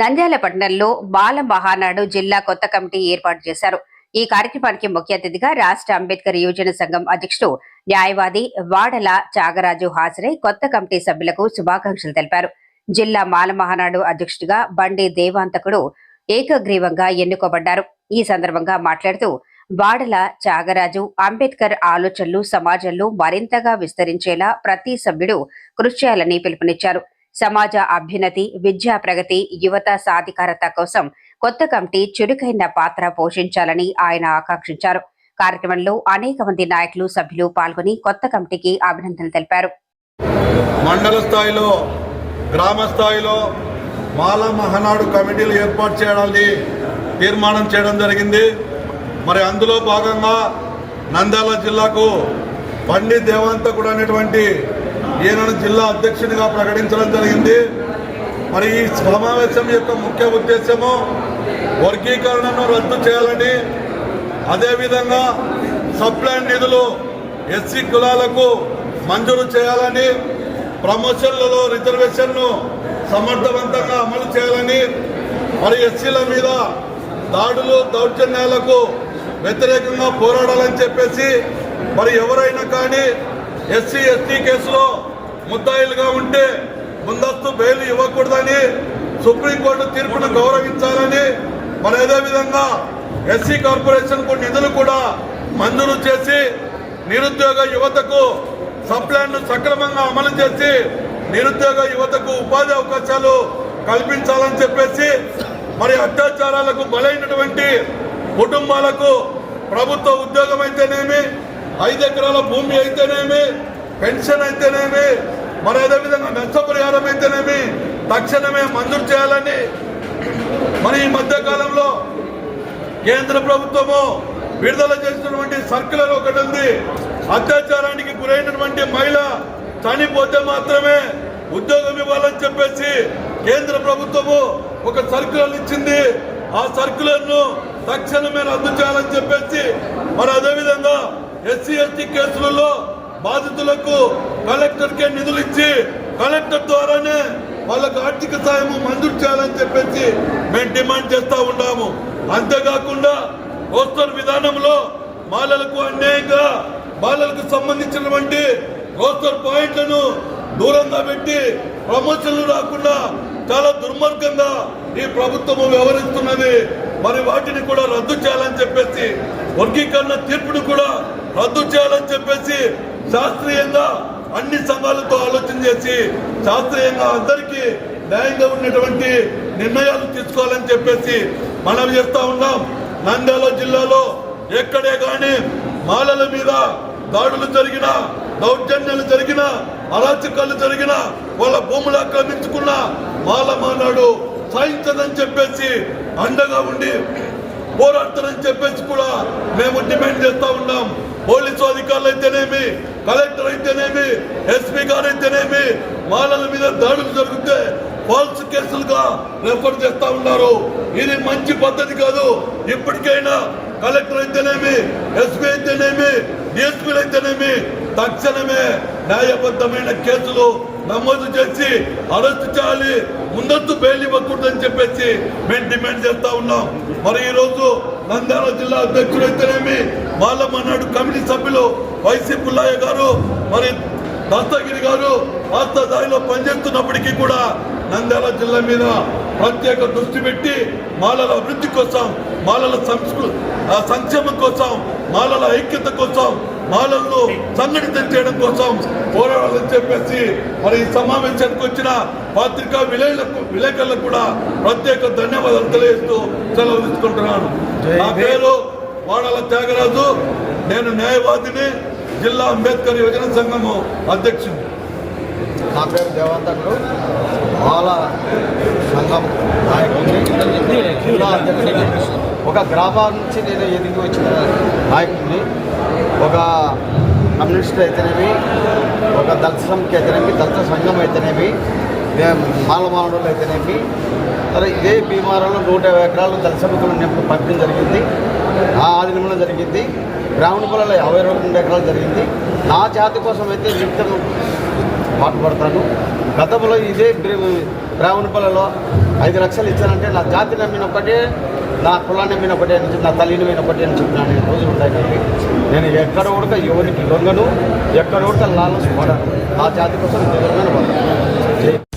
నంద్యాల పట్టణంలో బాల మహానాడు జిల్లా కొత్త కమిటీ ఏర్పాటు చేశారు. ఈ కార్యక్రమానికి ముఖ్య అతిథిగా రాష్ట్ర అంబేద్కర్ యువజన సంఘం అధ్యక్షుడు న్యాయవాది వాడల త్యాగరాజు హాజరై కొత్త కమిటీ సభ్యులకు శుభాకాంక్షలు తెలిపారు. జిల్లా మాల మహానాడు అధ్యక్షుడిగా బండి దేవాంతకుడు ఏకగ్రీవంగా ఎన్నుకోబడ్డారు. ఈ సందర్భంగా మాట్లాడుతూ వాడల త్యాగరాజు అంబేద్కర్ ఆలోచనలు సమాజంలో మరింతగా విస్తరించేలా ప్రతి సభ్యుడు కృషి చేయాలని పిలుపునిచ్చారు. సమాజ అభ్యున్నతి విద్యా ప్రగతి యువత సాధికారత కోసం కొత్త కమిటీ చురుకైన పాత్ర పోషించాలని ఆయన ఆకాంక్షించారు. కార్యక్రమంలో అనేక మంది నాయకులు సభ్యులు పాల్గొని కొత్త కమిటీకి అభినందనలు తెలిపారు. మండల స్థాయిలో గ్రామ స్థాయిలో మాల మహానాడు కమిటీలు ఏర్పాటు చేయడానికి తీర్మానం చేయడం జరిగింది. మరి అందులో భాగంగా నంద్యాల జిల్లాకు బండి దేవాంతకుడు అనేటువంటి ఈయనను జిల్లా అధ్యక్షునిగా ప్రకటించడం జరిగింది. మరి ఈ సమావేశం యొక్క ముఖ్య ఉద్దేశము వర్గీకరణను రద్దు చేయాలని అదేవిధంగా సప్లైన్ నిధులు ఎస్సీ కులాలకు మంజూరు చేయాలని ప్రమోషన్లలో రిజర్వేషన్ను సమర్థవంతంగా అమలు చేయాలని మరి ఎస్సీల మీద దాడులు దౌర్జన్యాలకు వ్యతిరేకంగా పోరాడాలని చెప్పేసి మరి ఎవరైనా కానీ ఎస్సీ ఎస్టీ కేసులో ముద్దాయిలుగా ఉంటే ముందస్తు బెయిల్ ఇవ్వకూడదని సుప్రీంకోర్టు తీర్పును గౌరవించాలని మరి అదేవిధంగా ఎస్సీ కార్పొరేషన్కు నిధులు కూడా మంజూరు చేసి నిరుద్యోగ యువతకు సప్లాన్ను సక్రమంగా అమలు చేసి నిరుద్యోగ యువతకు ఉపాధి అవకాశాలు కల్పించాలని చెప్పేసి మరి అత్యాచారాలకు బలైనటువంటి కుటుంబాలకు ప్రభుత్వ ఉద్యోగం అయితేనేమి ఐదు ఎకరాల భూమి అయితేనేమి పెన్షన్ అయితేనేమి మరి అదేవిధంగా నష్టపరిహారం అయితేనేమి తక్షణమే మంజూరు చేయాలని. మరి ఈ మధ్య కాలంలో కేంద్ర ప్రభుత్వము విడుదల చేసినటువంటి సర్కులర్ ఒకటి ఉంది. అత్యాచారానికి గురైనటువంటి మహిళ చనిపోతే మాత్రమే ఉద్యోగం ఇవ్వాలని చెప్పేసి కేంద్ర ప్రభుత్వము ఒక సర్కులర్ ఇచ్చింది. ఆ సర్కులర్ను తక్షణమే రద్దు చేయాలని చెప్పేసి మరి అదేవిధంగా ఎస్సీ ఎస్టీ కేసులలో బాధితులకు కలెక్టర్ కే నిధులు ఇచ్చి కలెక్టర్ ద్వారానే వాళ్ళకు ఆర్థిక సాయం మంజూరు చేయాలని చెప్పేసి మేము డిమాండ్ చేస్తా ఉన్నాము. అంతేకాకుండా రోస్టర్ విధానంలో బాలలకు అన్యాయంగా బాలలకు సంబంధించినటువంటి రోస్టర్ పాయింట్లను దూరంగా పెట్టి ప్రమోషన్లు రాకుండా చాలా దుర్మార్గంగా ఈ ప్రభుత్వము వ్యవహరిస్తున్నది. మరి వాటిని కూడా రద్దు చేయాలని చెప్పేసి వర్గీకరణ తీర్పును కూడా రద్దు చేయాలని చెప్పేసి శాస్త్రీయంగా అన్ని సంఘాలతో ఆలోచన చేసి శాస్త్రీయంగా అందరికీ న్యాయంగా ఉన్నటువంటి నిర్ణయాలు తీసుకోవాలని చెప్పేసి మనం చేస్తా ఉన్నాం. నంద్యాల జిల్లాలో ఎక్కడే కానీ మాలల మీద దాడులు జరిగిన దౌర్జన్యాలు జరిగిన అరాచకాలు జరిగిన వాళ్ళ భూములు ఆక్రమించుకున్న మాల మానాడు సాయించదని చెప్పేసి అండగా ఉండి పోరాడతారని చెప్పేసి కూడా మేము డిమాండ్ చేస్తా ఉన్నాం. పోలీసు అధికారులు అయితేనేమి కలెక్టర్ అయితేనేమి ఎస్పీ గారు అయితేనేమి మాలల మీద దాడులు జరిగితే ఫాల్స్ కేసులుగా రెఫర్ చేస్తా ఉన్నారు. ఇది మంచి పద్ధతి కాదు. ఇప్పటికైనా కలెక్టర్ అయితేనేమి ఎస్పీ అయితేనేమి డిఎస్పీలు అయితేనేమి తక్షణమే న్యాయబద్ధమైన కేసులు నమోదు చేసి అరెస్ట్ చేయాలి ముందస్తు బెయిల్ ఇవ్వకూడదని చెప్పేసి మేము డిమాండ్ చేస్తా ఉన్నాం. మరి ఈ రోజు నంద్యాల జిల్లా అధ్యక్షుడు అయితేనేమి మాలమన్నాడు కమిటీ సభ్యులు వైసీ పుల్లయ్య గారు మరి దత్తగిరి గారు వాస్త స్థాయిలో పనిచేస్తున్నప్పటికీ కూడా నంద్యాల జిల్లా మీద ప్రత్యేక దృష్టి పెట్టి మాలల అభివృద్ధి కోసం మాలల సంస్కృ ఆ సంక్షేమం కోసం మాలల ఐక్యత కోసం మాలలను సంఘటితం చేయడం కోసం పోరాడాలని చెప్పేసి మరి ఈ సమావేశానికి వచ్చిన పత్రికా విలేకరులకు విలేకరులకు కూడా ప్రత్యేక ధన్యవాదాలు తెలియజేస్తూ సెలవు తీసుకుంటున్నాను. నా పేరు వాడాల త్యాగరాజు. నేను న్యాయవాదిని జిల్లా అంబేద్కర్ యువజన సంఘము అధ్యక్షుడు నా పేరు దేవంతకుడు బాల సంఘం నాయకుడిని జిల్లా అధ్యక్షుడిని. ఒక గ్రామం నుంచి నేను ఎదిగి వచ్చిన నాయకుడిని. ఒక కమ్యూనిస్ట్ అయితేనేమి ఒక దళిత సంఖ్య అయితేనేమి దళిత సంఘం అయితేనేమి మాలమానవులు అయితేనేమి సరే ఇదే భీమారంలో నూట యాభై ఎకరాలు దళిత నింపు పంపిణీ జరిగింది. నా ఆధీనంలో జరిగింది. గ్రామీణ పొలంలో యాభై రెండు ఎకరాలు జరిగింది. నా జాతి కోసం అయితే నిత్యం పాటుపడతాను గతంలో ఇదే గ్రామీణ పొలంలో ఐదు లక్షలు ఇచ్చానంటే నా జాతి నమ్మిన ఒకటే నా కులాన్ని మీద ఒకటే అని చెప్పి నా తల్లిని మీద ఒకటే అని చెప్పిన నేను రోజులు ఉంటాయి కాబట్టి నేను ఎక్కడ ఉడక ఎవరికి లొంగను ఎక్కడ ఉడక లాలసు పడను. ఆ జాతి కోసం నిజంగా